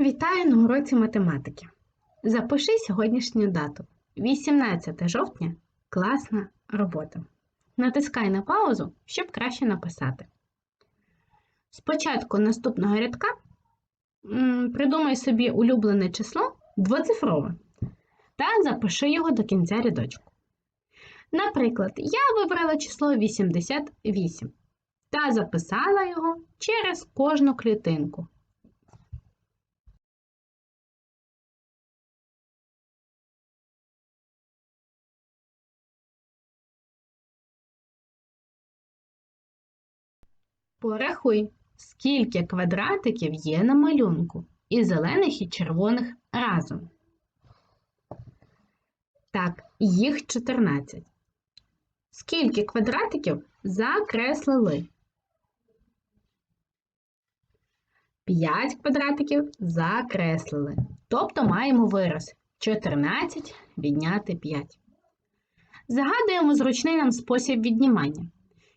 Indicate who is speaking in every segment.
Speaker 1: Вітаю на уроці математики. Запиши сьогоднішню дату. 18 жовтня класна робота. Натискай на паузу, щоб краще написати. Спочатку наступного рядка придумай собі улюблене число двоцифрове та запиши його до кінця рядочку. Наприклад, я вибрала число 88 та записала його через кожну клітинку. Порахуй, скільки квадратиків є на малюнку і зелених і червоних разом. Так, їх 14. Скільки квадратиків закреслили? 5 квадратиків закреслили. Тобто маємо вираз 14 відняти 5. Загадуємо зручний нам спосіб віднімання.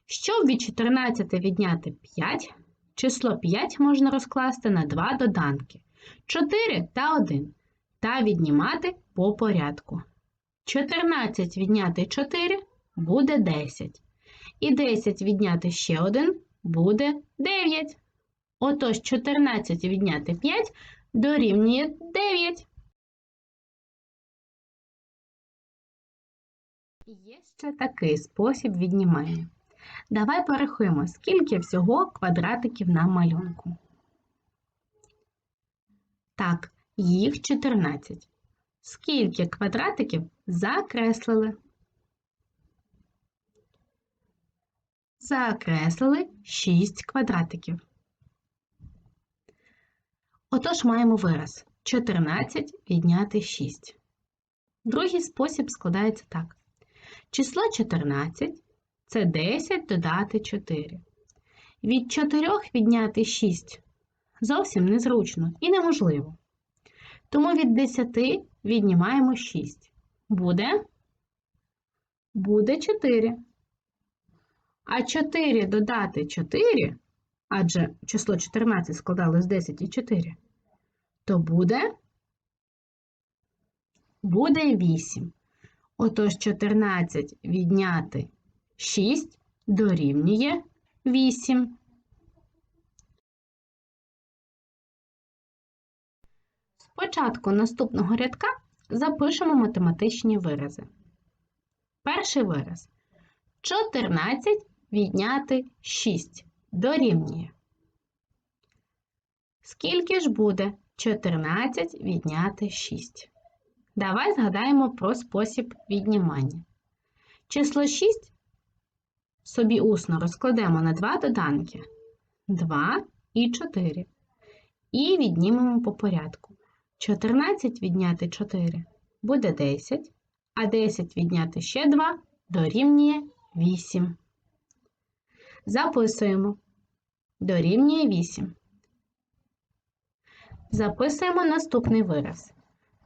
Speaker 1: Щоб від 14 відняти 5, число 5 можна розкласти на два доданки 4 та 1 та віднімати по порядку. 14 відняти 4 буде 10. І 10 відняти ще 1 буде 9. Отож 14 відняти 5 дорівнює 9. Є ще такий спосіб віднімання. Давай порахуємо, скільки всього квадратиків на малюнку. Так, їх 14. Скільки квадратиків закреслили? Закреслили 6 квадратиків. Отож маємо вираз 14 відняти 6. Другий спосіб складається так. Число 14 це 10 додати 4. Від 4 відняти 6 зовсім незручно і неможливо. Тому від 10 віднімаємо 6. Буде? Буде 4. А 4 додати 4, адже число 14 складало з 10 і 4, то буде? Буде 8. Отож 14 відняти 6 дорівнює 8. Спочатку наступного рядка запишемо математичні вирази. Перший вираз 14 відняти 6 дорівнює. Скільки ж буде 14 відняти 6? Давай згадаємо про спосіб віднімання. Число 6 собі усно розкладемо на два доданки 2 і 4. І віднімемо по порядку. 14 відняти 4 буде 10, а 10 відняти ще 2 дорівнює 8. Записуємо. Дорівнює 8. Записуємо наступний вираз.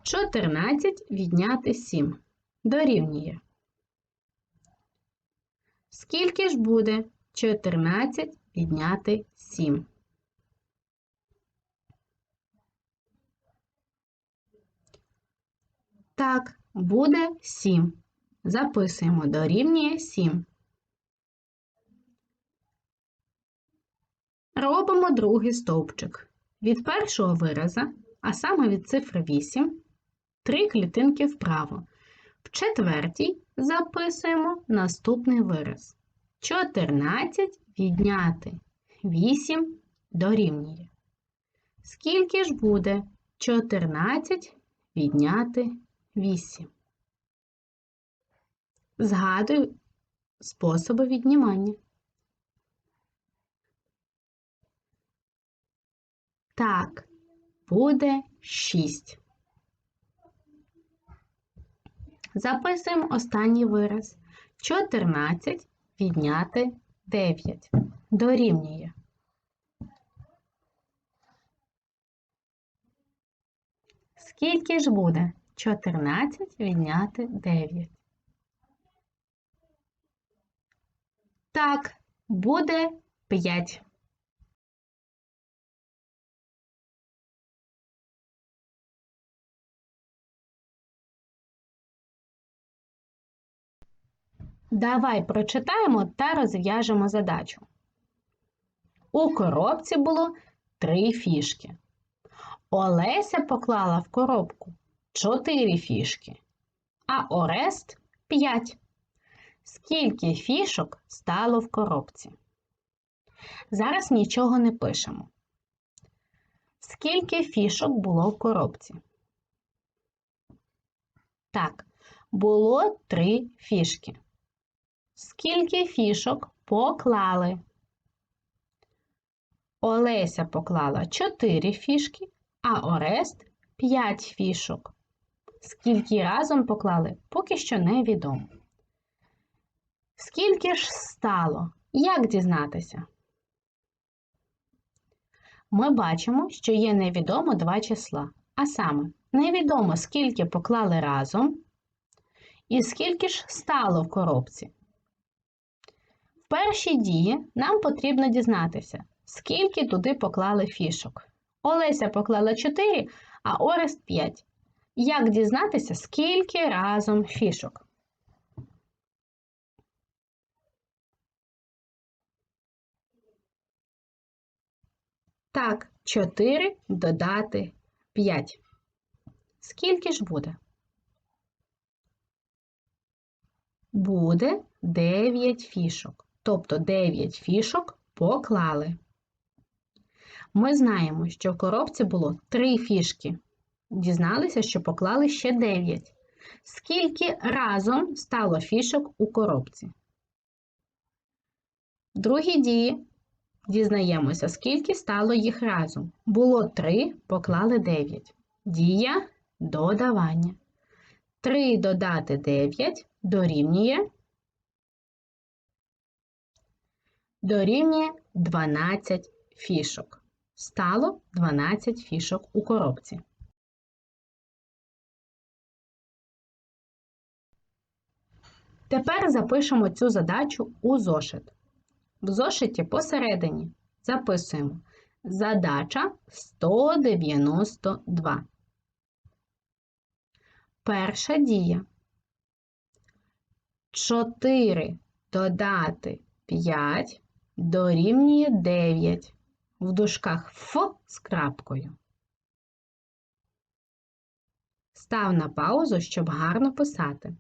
Speaker 1: 14 відняти 7 дорівнює. Скільки ж буде 14 відняти 7? Так, буде 7. Записуємо дорівнює 7. Робимо другий стовпчик. Від першого вираза, а саме від цифри 8, три клітинки вправо. В четвертій записуємо наступний вираз. 14 відняти 8 дорівнює. Скільки ж буде 14 відняти 8? Згадуй способи віднімання. Так, буде 6. Записуємо останній вираз. 14 відняти 9. Дорівнює. Скільки ж буде 14 відняти 9? Так, буде 5. Давай прочитаємо та розв'яжемо задачу. У коробці було три фішки. Олеся поклала в коробку чотири фішки, а Орест п'ять. Скільки фішок стало в коробці? Зараз нічого не пишемо. Скільки фішок було в коробці? Так, було три фішки. Скільки фішок поклали? Олеся поклала 4 фішки, а Орест 5 фішок. Скільки разом поклали, поки що невідомо. Скільки ж стало? Як дізнатися? Ми бачимо, що є невідомо два числа. А саме, невідомо, скільки поклали разом, і скільки ж стало в коробці. В першій дії нам потрібно дізнатися, скільки туди поклали фішок. Олеся поклала 4, а Орест 5. Як дізнатися, скільки разом фішок? Так, 4 додати 5. Скільки ж буде? Буде 9 фішок. Тобто 9 фішок поклали. Ми знаємо, що в коробці було 3 фішки. Дізналися, що поклали ще 9. Скільки разом стало фішок у коробці? В другій дії дізнаємося, скільки стало їх разом. Було 3, поклали 9. Дія додавання. 3 додати 9 дорівнює дорівнює 12 фішок. Стало 12 фішок у коробці. Тепер запишемо цю задачу у зошит. В зошиті посередині записуємо задача 192. Перша дія. 4 додати 5 дорівнює 9 в дужках Ф з крапкою. Став на паузу, щоб гарно писати.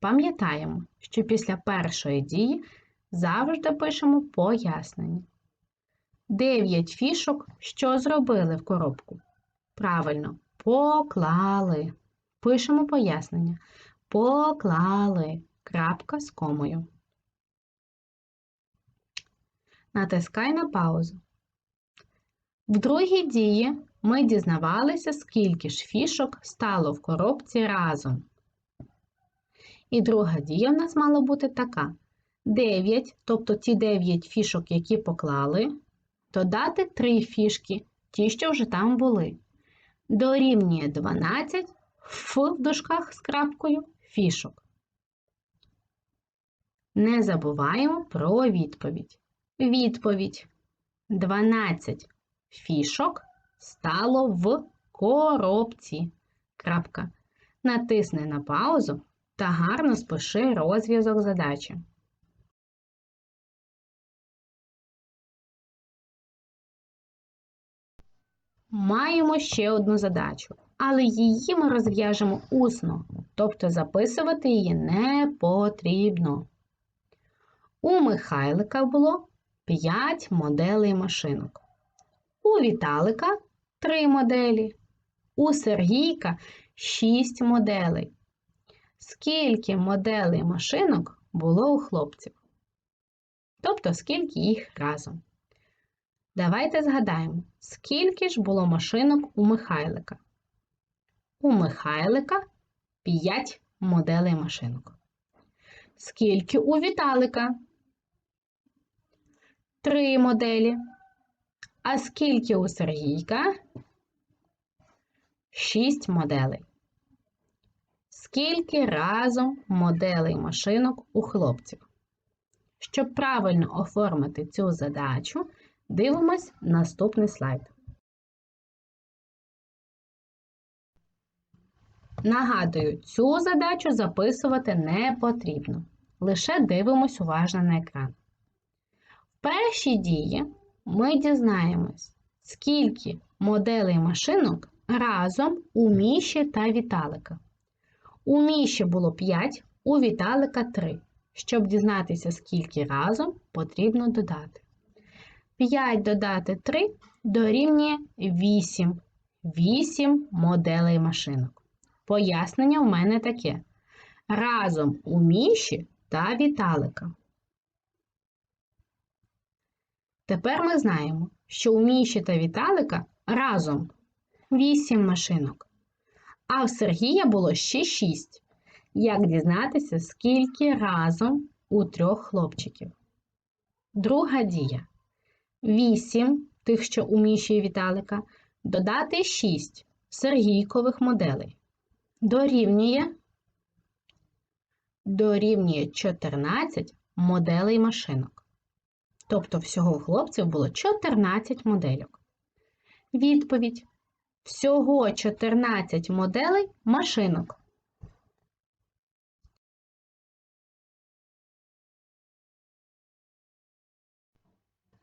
Speaker 1: Пам'ятаємо, що після першої дії завжди пишемо пояснення. 9 фішок, що зробили в коробку? Правильно, поклали. Пишемо пояснення. Поклали. Крапка з комою. Натискай на паузу. В другій дії ми дізнавалися, скільки ж фішок стало в коробці разом. І друга дія в нас мала бути така: 9, тобто ті 9 фішок, які поклали, додати 3 фішки, ті, що вже там були. Дорівнює 12 в дужках з крапкою фішок. Не забуваємо про відповідь. Відповідь 12 фішок стало в коробці. Крапка. Натисни на паузу та гарно спиши розв'язок задачі. Маємо ще одну задачу, але її ми розв'яжемо усно, тобто записувати її не потрібно. У Михайлика було 5 моделей машинок. У Віталика 3 моделі. У Сергійка 6 моделей. Скільки моделей машинок було у хлопців? Тобто, скільки їх разом. Давайте згадаємо, скільки ж було машинок у Михайлика. У Михайлика 5 моделей машинок. Скільки у Віталика? Три моделі. А скільки у Сергійка? Шість моделей. Скільки разом моделей машинок у хлопців? Щоб правильно оформити цю задачу, дивимось наступний слайд. Нагадую, цю задачу записувати не потрібно. лише дивимось уважно на екран. Першій дії ми дізнаємось, скільки моделей машинок разом у Міші та Віталика. У Міші було 5, у Віталика 3. Щоб дізнатися, скільки разом, потрібно додати. 5 додати 3 дорівнює 8. 8 моделей машинок. Пояснення в мене таке. Разом у Міші та Віталика. Тепер ми знаємо, що у Міші та Віталика разом 8 машинок, а в Сергія було ще 6. Як дізнатися, скільки разом у трьох хлопчиків? Друга дія. 8 тих, що у Міші і Віталика, додати 6 Сергійкових моделей. Дорівнює дорівнює 14 моделей машинок. Тобто всього у хлопців було 14 модельок. Відповідь. Всього 14 моделей машинок.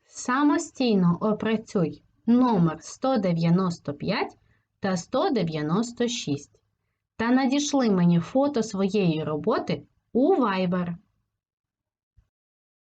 Speaker 1: Самостійно опрацюй номер 195 та 196 та надішли мені фото своєї роботи у Viber.